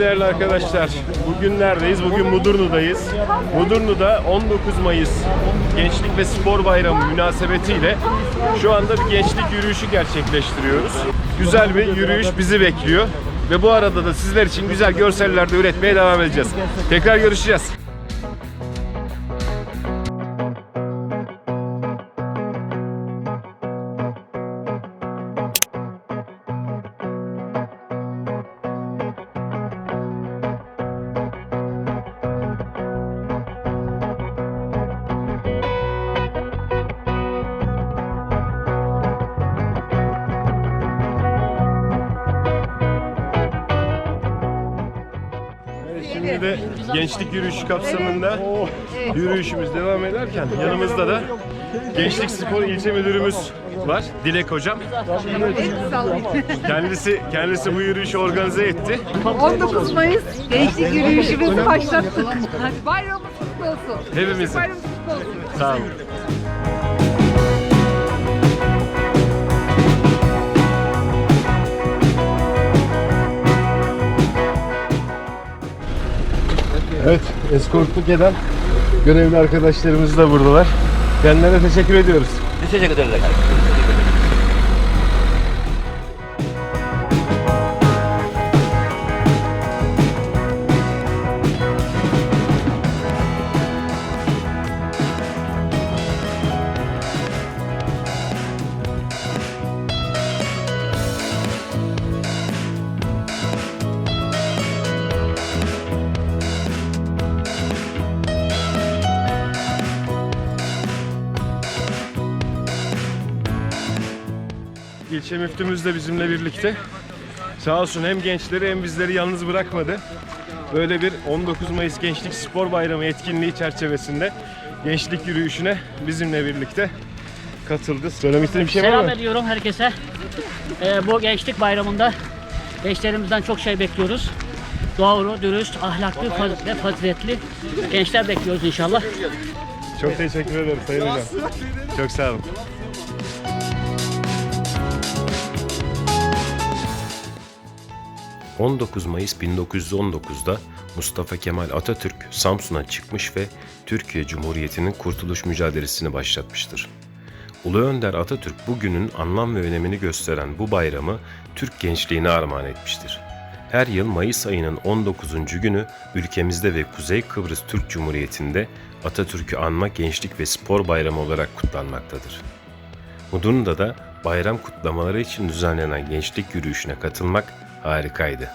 Değerli arkadaşlar, bugün neredeyiz? Bugün Mudurnu'dayız. Mudurnu'da 19 Mayıs Gençlik ve Spor Bayramı münasebetiyle şu anda bir gençlik yürüyüşü gerçekleştiriyoruz. Güzel bir yürüyüş bizi bekliyor. Ve bu arada da sizler için güzel görseller de üretmeye devam edeceğiz. Tekrar görüşeceğiz. Evet, Şimdi de gençlik yürüyüşü kapsamında yürüyüşümüz devam ederken yanımızda da Gençlik Spor İlçe Müdürümüz var. Dilek Hocam. Kendisi kendisi bu yürüyüşü organize etti. 19 Mayıs gençlik yürüyüşümüzü başlattık. Bayramımız kutlu olsun. Hepimizin. Bayramımız kutlu olsun. Sağ olun. Evet, eskortluk eden görevli arkadaşlarımız da buradalar. Kendilerine teşekkür ediyoruz. Teşekkür ederim. İlçe müftümüz de bizimle birlikte. Sağ olsun hem gençleri hem bizleri yalnız bırakmadı. Böyle bir 19 Mayıs Gençlik Spor Bayramı etkinliği çerçevesinde gençlik yürüyüşüne bizimle birlikte katıldı. Söylemek istediğim bir şey var Selam mı? ediyorum herkese. Ee, bu gençlik bayramında gençlerimizden çok şey bekliyoruz. Doğru, dürüst, ahlaklı faz- ve faziletli gençler bekliyoruz inşallah. Çok teşekkür ederim Sayın Hocam. Çok sağ olun. ...19 Mayıs 1919'da Mustafa Kemal Atatürk Samsun'a çıkmış ve Türkiye Cumhuriyeti'nin kurtuluş mücadelesini başlatmıştır. Ulu Önder Atatürk bugünün anlam ve önemini gösteren bu bayramı Türk gençliğine armağan etmiştir. Her yıl Mayıs ayının 19. günü ülkemizde ve Kuzey Kıbrıs Türk Cumhuriyeti'nde Atatürk'ü anma gençlik ve spor bayramı olarak kutlanmaktadır. Mudurnu'da da bayram kutlamaları için düzenlenen gençlik yürüyüşüne katılmak harikaydı.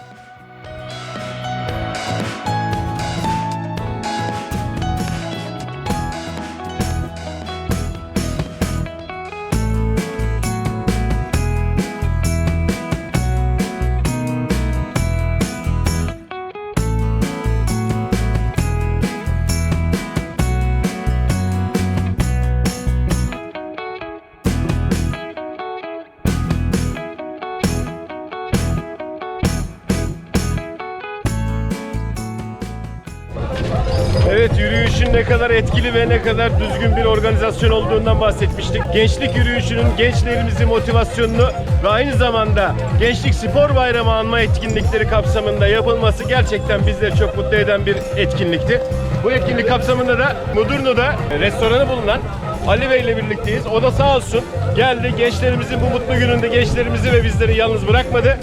Etkili ve ne kadar düzgün bir organizasyon olduğundan bahsetmiştik. Gençlik yürüyüşünün gençlerimizin motivasyonunu ve aynı zamanda Gençlik Spor Bayramı anma etkinlikleri kapsamında yapılması gerçekten bizleri çok mutlu eden bir etkinlikti. Bu etkinlik kapsamında da Mudurnu'da restoranı bulunan Ali Bey ile birlikteyiz. O da sağ olsun geldi gençlerimizin bu mutlu gününde gençlerimizi ve bizleri yalnız bırakmadı.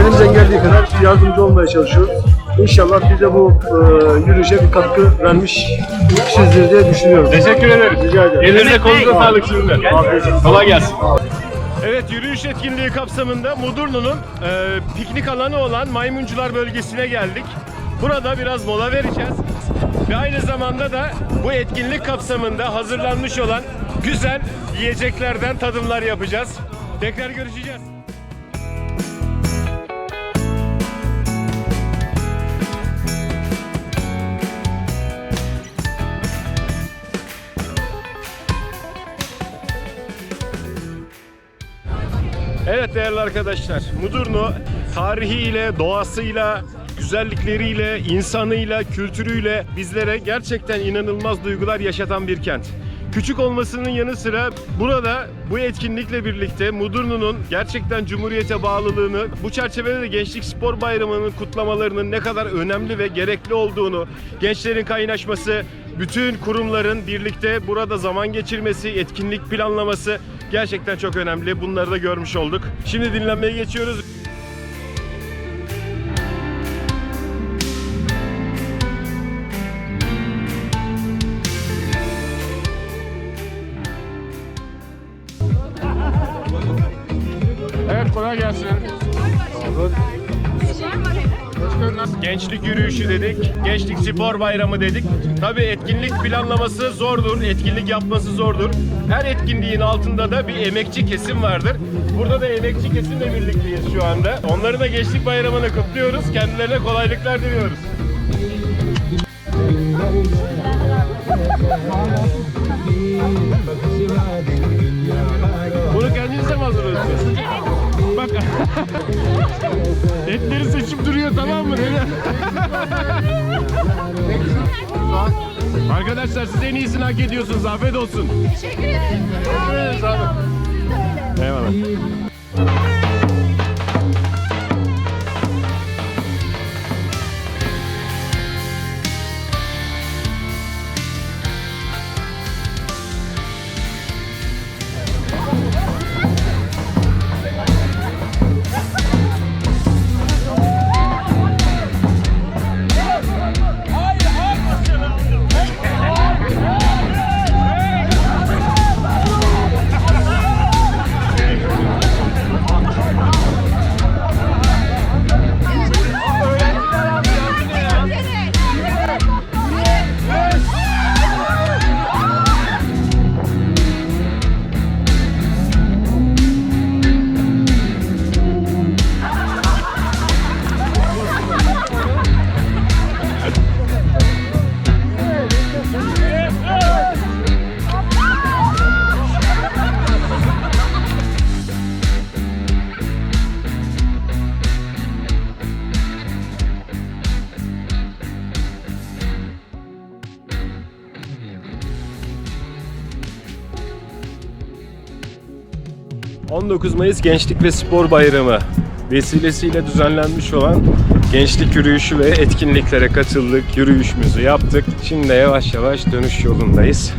elimizden geldiği kadar yardımcı olmaya çalışıyoruz. İnşallah biz de bu e, yürüyüşe bir katkı vermiş sizdir diye düşünüyorum. Teşekkür ederiz. Rica ederim. Elinize kolunuza sağlık şimdiden. Kolay gelsin. Evet yürüyüş etkinliği kapsamında Mudurnu'nun e, piknik alanı olan Maymuncular bölgesine geldik. Burada biraz mola vereceğiz. Ve aynı zamanda da bu etkinlik kapsamında hazırlanmış olan güzel yiyeceklerden tadımlar yapacağız. Tekrar görüşeceğiz. Evet değerli arkadaşlar, Mudurnu tarihiyle, doğasıyla, güzellikleriyle, insanıyla, kültürüyle bizlere gerçekten inanılmaz duygular yaşatan bir kent. Küçük olmasının yanı sıra burada bu etkinlikle birlikte Mudurnu'nun gerçekten Cumhuriyete bağlılığını, bu çerçevede de Gençlik Spor Bayramı'nın kutlamalarının ne kadar önemli ve gerekli olduğunu, gençlerin kaynaşması, bütün kurumların birlikte burada zaman geçirmesi, etkinlik planlaması gerçekten çok önemli. Bunları da görmüş olduk. Şimdi dinlenmeye geçiyoruz. Evet kolay gelsin. Gençlik yürüyüşü dedik, gençlik spor bayramı dedik. Tabii etkinlik planlaması zordur, etkinlik yapması zordur. Her etkinliğin altında da bir emekçi kesim vardır. Burada da emekçi kesimle birlikteyiz şu anda. Onların da gençlik bayramını kutluyoruz. Kendilerine kolaylıklar diliyoruz. Bunu kendinize mi hazırlıyorsunuz? Bak. Etleri seçip duruyor tamam mı? Arkadaşlar siz en iyisini hak ediyorsunuz. Afiyet olsun. Teşekkür ederim. ederiz abi. Eyvallah. ...19 Mayıs Gençlik ve Spor Bayramı vesilesiyle düzenlenmiş olan gençlik yürüyüşü ve etkinliklere katıldık, yürüyüşümüzü yaptık. Şimdi yavaş yavaş dönüş yolundayız.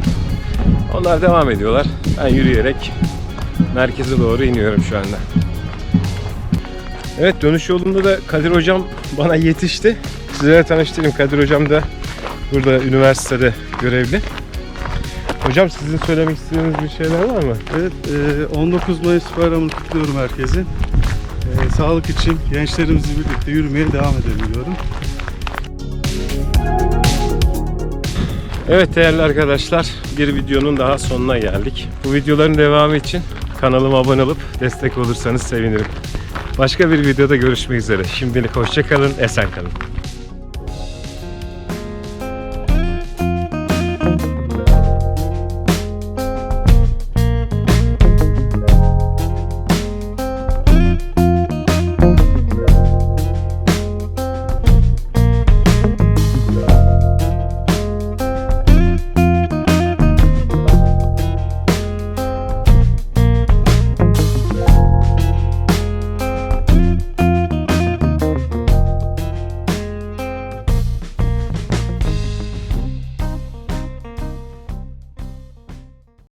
Onlar devam ediyorlar. Ben yürüyerek merkeze doğru iniyorum şu anda. Evet dönüş yolunda da Kadir Hocam bana yetişti. Sizlere tanıştırayım. Kadir Hocam da burada üniversitede görevli. Hocam sizin söylemek istediğiniz bir şeyler var mı? Evet, e, 19 Mayıs bayramını kutluyorum herkesi. E, Sağlık için gençlerimizle birlikte yürümeye devam edelim diyorum. Evet değerli arkadaşlar bir videonun daha sonuna geldik. Bu videoların devamı için kanalıma abone olup destek olursanız sevinirim. Başka bir videoda görüşmek üzere. Şimdilik hoşçakalın, esen kalın.